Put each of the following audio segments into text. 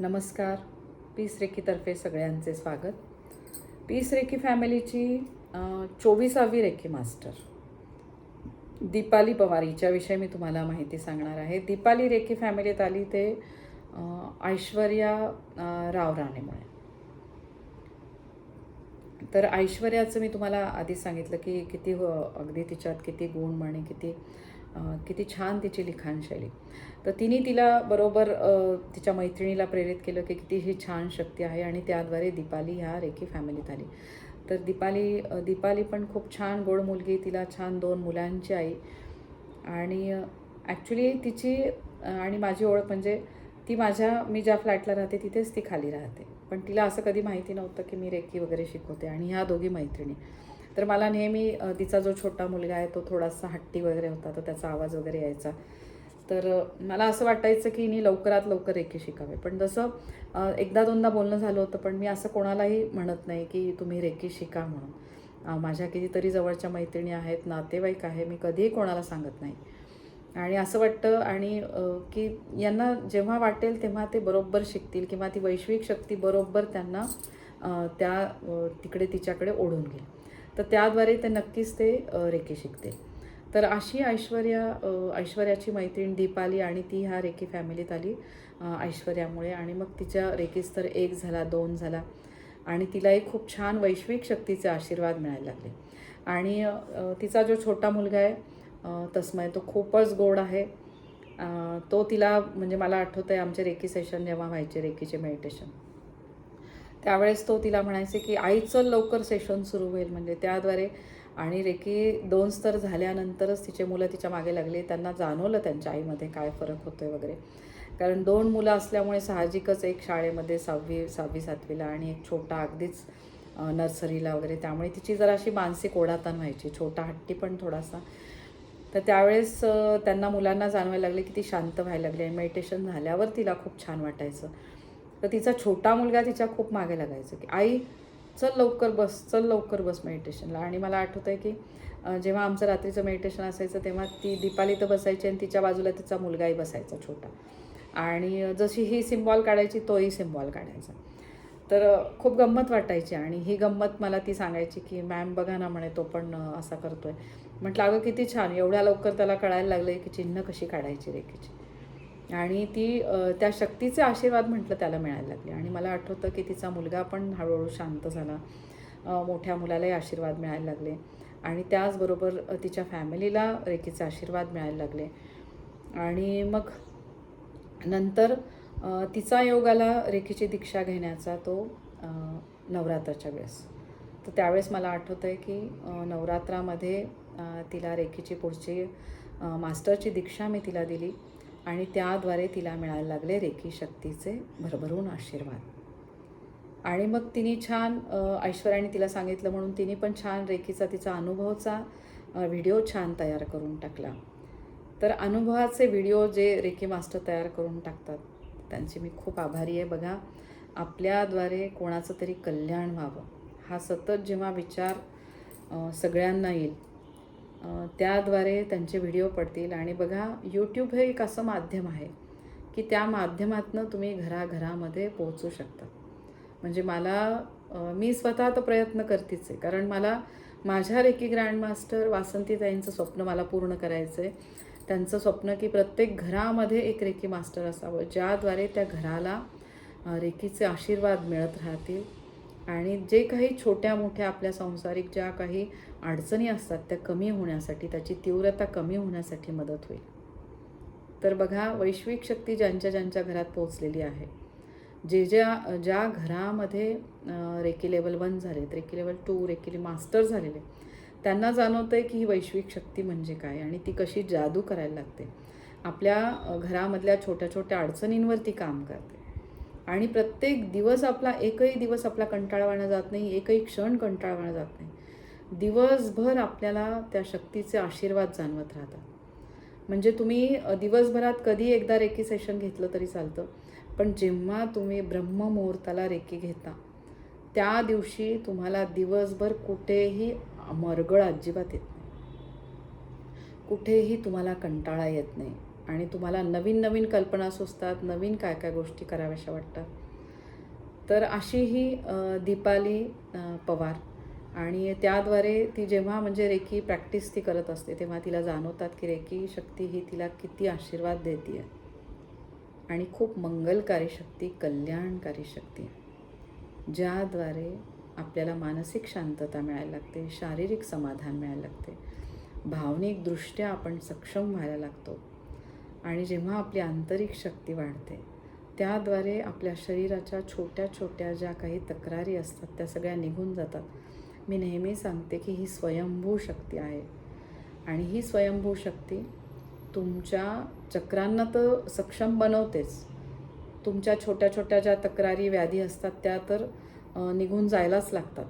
नमस्कार. पीस रेखीतर्फे सगळ्यांचे स्वागत. पीस रेखी फॅमिलीची चोवीसावी रेखी मास्टर. दीपाली पवार हिच्याविषयी मी तुम्हाला माहिती सांगणार आहे. दीपाली रेखी फॅमिलीत आली ते ऐश्वर्या राव राणेमुळे. तर ऐश्वर्याचं मी तुम्हाला आधी सांगितलं की किती अगदी तिच्यात किती गुण म्हणे किती किती छान तिची लिखाणशैली. तर तिने तिला बरोबर तिच्या मैत्रिणीला प्रेरित केलं की किती ही छान शक्ती आहे आणि त्याद्वारे दीपाली ह्या रेखी फॅमिलीत आली. तर दीपाली दीपाली पण खूप छान गोड मुलगी तिला छान दोन मुलांची आई. आणि ॲक्च्युली तिची आणि माझी ओळख म्हणजे ती माझ्या मी ज्या फ्लॅटला राहते तिथेच ती खाली राहते. पण तिला असं कधी माहिती नव्हतं की मी रेकी वगैरे शिकवते आणि ह्या दोघी मैत्रिणी. तर मला नेहमी तिचा जो छोटा मुलगा आहे तो थोडासा हट्टी वगैरे होता तर त्याचा आवाज वगैरे यायचा. तर मला असं वाटायचं की मी लवकरात लवकर रेखी शिकावे. पण जसं एकदा दोनदा बोलणं झालं होतं पण मी असं कोणालाही म्हणत नाही की तुम्ही रेखी शिका म्हणून. माझ्या कितीतरी जवळच्या मैत्रिणी आहेत नातेवाईक आहे मी कधीही कोणाला सांगत नाही. आणि असं वाटतं आणि की यांना जेव्हा वाटेल तेव्हा ते बरोबर शिकतील किंवा ती वैश्विक शक्ती बरोबर त्यांना त्या तिकडे तिच्याकडे ओढून घेईल. तर त्याद्वारे ते नक्कीच ते रेकी शिकते. तर अशी ऐश्वर्या ऐश्वर्याची मैत्रीण दीपाली आणि ती ह्या रेकी फॅमिलीत आली ऐश्वर्यामुळे. आणि मग तिच्या रेकीस तर एक झाला दोन झाला. आणि तिलाही खूप छान वैश्विक शक्तीचे आशीर्वाद मिळायला लागले. आणि तिचा जो छोटा मुलगा आहे तस्मय तो खूपच गोड आहे. तो तिला म्हणजे मला आठवतं आहे आमचे रेकी सेशन जेव्हा व्हायचे रेकीचे मेडिटेशन त्यावेळेस तो तिला म्हणायचे की आई चल लवकर सेशन सुरू होईल म्हणजे त्याद्वारे. आणि रेकी दोन स्तर झाल्यानंतरच तिचे मुलं तिच्यामागे लागली. त्यांना जाणवलं त्यांच्या आईमध्ये काय फरक होतो आहे वगैरे. कारण दोन मुलं असल्यामुळे साहजिकच एक शाळेमध्ये सहावी सहावी सातवीला आणि एक छोटा अगदीच नर्सरीला वगैरे. त्यामुळे तिची जराशी मानसिक ओढाताण व्हायची. छोटा हट्टी पण थोडासा. तर त्यावेळेस त्यांना मुलांना जाणवायला लागले की ती शांत व्हायला लागली. आणि मेडिटेशन झाल्यावर तिला खूप छान वाटायचं. तर तिचा छोटा मुलगा तिच्या खूप मागे लागायचं की आई चल लवकर बस चल लवकर बस मेडिटेशनला आणि मला आठवतं आहे की जेव्हा आमचं रात्रीचं मेडिटेशन असायचं तेव्हा ती दीपाली तर बसायची आणि तिच्या बाजूला तिचा मुलगाही बसायचा छोटा. आणि जशी ही सिम्बॉल काढायची तोही सिम्बॉल काढायचा. तर खूप गंमत वाटायची आणि ही गंमत मला ती सांगायची की मॅम बघा ना म्हणे तो पण असा करतो आहे म्हटलं अगं किती छान. एवढ्या लवकर त्याला कळायला लागलं आहे की चिन्ह कशी काढायची रेखेची? आणि ती त्या शक्तीचे आशीर्वाद म्हटलं त्याला मिळायला लागले. आणि मला आठवतं की तिचा मुलगा पण हळूहळू शांत झाला. मोठ्या मुलालाही आशीर्वाद मिळायला लागले. आणि त्याचबरोबर तिच्या फॅमिलीला रेकीचे आशीर्वाद मिळायला लागले. आणि मग नंतर तिचा योग आला रेखीची दीक्षा घेण्याचा तो नवरात्राच्या वेळेस. तर त्यावेळेस मला आठवतं आहे की नवरात्रामध्ये तिला रेखीची पुढची मास्टरची दीक्षा मी तिला दिली. आणि त्याद्वारे तिला मिळायला लागले रेखी शक्तीचे भरभरून आशीर्वाद. आणि मग तिने छान ऐश्वर्याने तिला सांगितलं म्हणून तिने पण छान रेखीचा तिचा अनुभवचा व्हिडिओ छान तयार करून टाकला. तर अनुभवाचे व्हिडिओ जे रेकी मास्टर तयार करून टाकतात त्यांची मी खूप आभारी आहे. बघा आपल्याद्वारे कोणाचं तरी कल्याण व्हावं हा सतत जेव्हा विचार सगळ्यांना येईल त्याद्वारे त्यांचे व्हिडिओ पडतील. आणि बघा यूट्यूब हे एक असं माध्यम आहे की त्या माध्यमातून तुम्ही घराघरामध्ये पोहोचू शकता. म्हणजे मला मी स्वतः तर प्रयत्न करतेच आहे. कारण मला माझ्या रेकी ग्रँडमास्टर वासंतीताईंचं स्वप्न मला पूर्ण करायचं आहे त्यांचं स्वप्न की प्रत्येक घरामध्ये एक रेकी मास्टर असावं ज्याद्वारे त्या घराला रेकीचे आशीर्वाद मिळत राहतील. आणि जे काही छोट्या मोठ्या आपल्या संसारिक ज्या काही अडचणी असतात त्या कमी होण्यासाठी त्याची तीव्रता कमी होण्यासाठी मदत होईल. तर बघा वैश्विक शक्ती ज्यांच्या ज्यांच्या घरात पोहोचलेली आहे. जे ज्या ज्या घरामध्ये रेकी लेवल वन झालेत reiki level two reiki master झालेले त्यांना जाणवतं आहे की ही वैश्विक शक्ती म्हणजे काय आणि ती कशी जादू करायला लागते. आपल्या घरामधल्या छोट्या छोट्या अडचणींवर ती काम करते. आणि प्रत्येक दिवस आपला एकही दिवस आपला कंटाळवाणा जात नाही एकही क्षण कंटाळवाणा जात नाही. दिवसभर आपल्याला त्या शक्तीचे आशीर्वाद जाणवत राहतात. म्हणजे तुम्ही दिवसभरात कधी एकदा रेकी सेशन घेतलं तरी चालतं. पण जेव्हा तुम्ही ब्रह्ममुहूर्ताला रेकी घेता त्या दिवशी तुम्हाला दिवसभर कुठेही मरगळ अजिबात येत नाही. कुठेही तुम्हाला कंटाळा येत नाही. आणि तुम्हाला नवीन नवीन कल्पना सुचतात नवीन काय काय गोष्टी कराव्याशा वाटतात. तर अशी ही दीपाली पवार. आणि त्याद्वारे ती जेव्हा म्हणजे रेकी प्रॅक्टिस ती करत असते तेव्हा तिला जाणवतात की रेकी शक्ती ही तिला किती आशीर्वाद देते आहे आणि खूप मंगलकारी शक्ती कल्याणकारी शक्ती ज्याद्वारे आपल्याला मानसिक शांतता मिळायला लागते शारीरिक समाधान मिळायला लागते. भावनिकदृष्ट्या आपण सक्षम व्हायला लागतो. आणि जेव्हा आपली आंतरिक शक्ती वाढते त्याद्वारे आपल्या शरीराच्या छोट्या छोट्या ज्या काही तक्रारी असतात त्या सगळ्या निघून जातात. मी नेहमी सांगते की ही स्वयंभू शक्ती आहे. आणि ही स्वयंभू शक्ती तुमच्या चक्रांना तर सक्षम बनवतेच. तुमच्या छोट्या छोट्या ज्या तक्रारी व्याधी असतात त्या तर निघून जायलाच लागतात.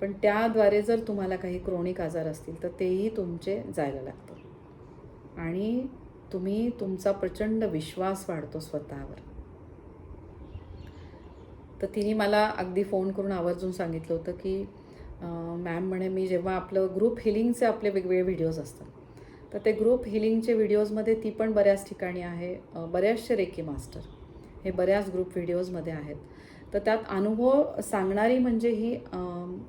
पण त्याद्वारे जर तुम्हाला काही क्रोनिक आजार असतील तर तेही तुमचे जायला लागतात. आणि तुम्ही तुमचा प्रचंड विश्वास वाढतो स्वतःवर. तर तिने मला अगदी फोन करून आवर्जून सांगितलं होतं की मॅम म्हणे मी जेव्हा आपलं ग्रुप हिलिंगचे आपले वेगवेगळे व्हिडिओज असतात. तर ते ग्रुप हिलिंगचे व्हिडिओजमध्ये ती पण बऱ्याच ठिकाणी आहे. बऱ्याचशे रेकी मास्टर हे बऱ्याच ग्रुप व्हिडिओजमध्ये आहेत. तर त्यात अनुभव सांगणारी म्हणजे ही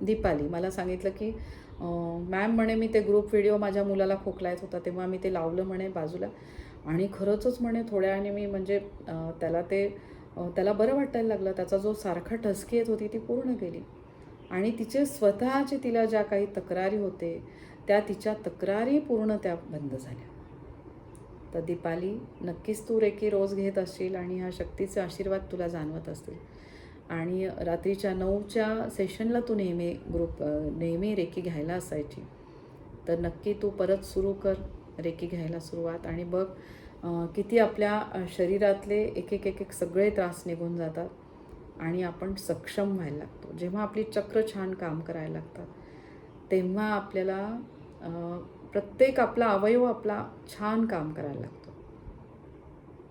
दीपाली. मला सांगितलं की मॅम म्हणे मी ते ग्रुप व्हिडिओ माझ्या मुलाला खोकला येत होता तेव्हा मी ते लावलं म्हणे बाजूला. आणि खरंचच म्हणे थोड्या मी म्हणजे त्याला ते त्याला बरं वाटायला लागलं. त्याचा जो सारखा ठसकी येत होती ती पूर्ण गेली आणि तिचे स्वतःचे तिला ज्या काही तक्रारी होते त्या तिच्या तक्रारी पूर्ण त्या बंद झाल्या. तर दीपाली नक्कीच तू रेकी रोज घेत असशील आणि ह्या शक्तीचे आशीर्वाद तुला जाणवत असतील. आणि रात्रीच्या नऊच्या सेशनला तू नेहमी ग्रुप नेहमी रेकी घ्यायला असायची. तर नक्की तू परत सुरू कर रेकी घ्यायला सुरुवात आणि बघ किती आपल्या शरीरातले एक एक एक एक सगळे त्रास निघून जातात आणि आपण सक्षम व्हायला लागतो. जेव्हा आपली चक्र छान काम करायला लागतात तेव्हा आपल्याला प्रत्येक आपला अवयव आपला छान काम करायला लागतो.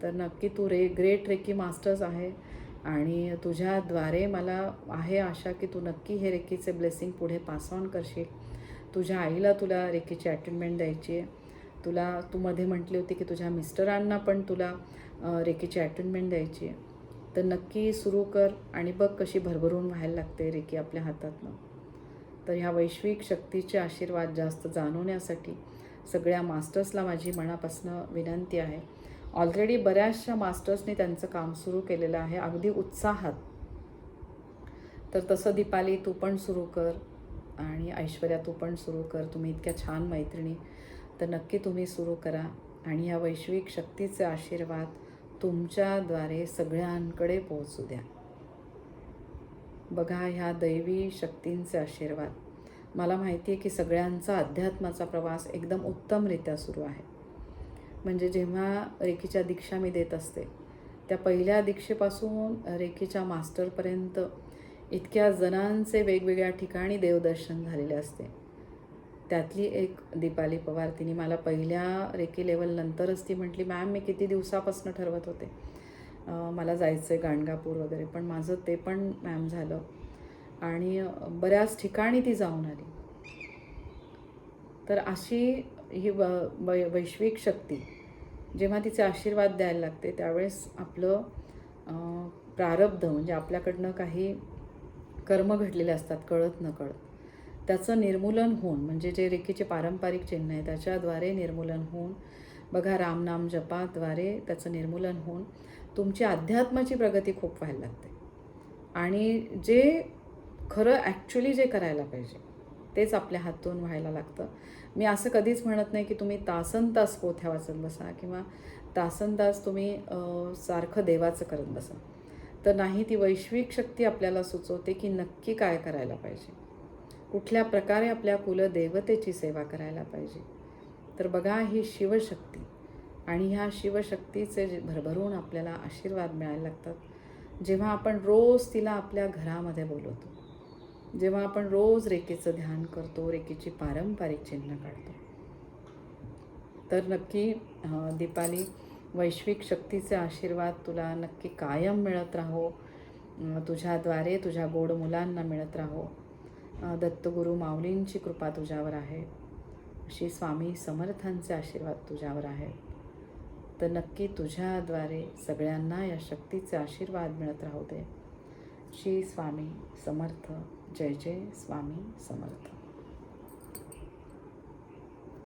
तर नक्की तू रे ग्रेट रेकी मास्टर्स आहे. आणि तुझ्याद्वारे मला आहे आशा की तू नक्की हे रेकीचे ब्लेसिंग पुढे पास ऑन करशील. तुझ्या आईला तुला रेकीची अटेंडमेंट द्यायची आहे. तुला तू मध्ये म्हटली होती की तुझ्या मिस्टरांना पण तुला रेखीची रेकीची अटेंडमेंट द्यायची आहे. तर नक्की सुरू कर आणि बघ कशी भरभरून व्हायला लागते रेकी आपल्या हातातनं. तर ह्या वैश्विक शक्तीचे आशीर्वाद जास्त जाणवण्यासाठी सगळ्या मास्टर्सला माझी मनापासून विनंती आहे. ऑलरेडी बऱ्याचशा मास्टर्सनी त्यांचं काम सुरू केलेलं आहे अगदी उत्साहात. तर तसं दीपाली तू पण सुरू कर आणि ऐश्वर्या तू पण सुरू कर. तुम्ही इतक्या छान मैत्रिणी. तर नक्की तुम्ही सुरू करा आणि ह्या वैश्विक शक्तीचे आशीर्वाद तुमच्याद्वारे सगळ्यांकडे पोहोचू द्या. बघा ह्या दैवी शक्तींचे आशीर्वाद. मला माहिती आहे की सगळ्यांचा अध्यात्माचा प्रवास एकदम उत्तमरित्या सुरू आहे. म्हणजे जेव्हा रेखीच्या दीक्षा मी देत असते त्या पहिल्या दीक्षेपासून रेखीच्या मास्टरपर्यंत इतक्या जणांचे वेगवेगळ्या ठिकाणी देवदर्शन झालेले असते. त्यातली एक दीपाली पवार तिने मला पहिल्या रेकी लेवल नंतरच ती म्हटली मॅम मी किती दिवसापासून ठरवत होते. मला जायचं आहे गाणगापूर वगैरे पण माझं ते पण मॅम झालं. आणि बऱ्याच ठिकाणी ती जाऊन आली. तर अशी ही व वै वैश्विक शक्ती. जेव्हा तिचे आशीर्वाद द्यायला लागते त्यावेळेस आपलं प्रारब्ध म्हणजे आपल्याकडनं काही कर्म घडलेले असतात कळत न कळत त्याचं निर्मूलन होऊन म्हणजे जे रेखीचे पारंपरिक चिन्ह आहे त्याच्याद्वारे निर्मूलन होऊन बघा रामनाम जपाद्वारे त्याचं निर्मूलन होऊन तुमची अध्यात्माची प्रगती खूप व्हायला लागते. आणि जे खरं ॲक्च्युली जे करायला पाहिजे तेच आपल्या हातून व्हायला लागतं. मी असं कधीच म्हणत नाही की तुम्ही तासन तास पोथ्या वाचत बसा किंवा तासन तास तुम्ही सारखं देवाचं करत बसा. तर नाही ती वैश्विक शक्ती आपल्याला सुचवते की नक्की काय करायला पाहिजे. कुठल्या प्रकारे आपल्या कुलदेवतेची सेवा करायला पाहिजे. तर बघा ही शिवशक्ती आणि ह्या शिवशक्तीचे जे भरभरून आपल्याला आशीर्वाद मिळायला लागतात. जेव्हा आपण रोज तिला आपल्या घरामध्ये बोलवतो जेव्हा आपण रोज रेखेचं ध्यान करतो रेखेची पारंपरिक चिन्ह काढतो. तर नक्की दीपाली वैश्विक शक्तीचे आशीर्वाद तुला नक्की कायम मिळत राहो. तुझ्याद्वारे तुझ्या गोड मुलांना मिळत राहो. दत्तगुरू माऊलींची कृपा तुझ्यावर आहे. अशी स्वामी समर्थांचे आशीर्वाद तुझ्यावर आहे. तर नक्की तुझ्याद्वारे सगळ्यांना या शक्तीचे आशीर्वाद मिळत राहू दे. श्री स्वामी समर्थ. जय जय स्वामी समर्थ.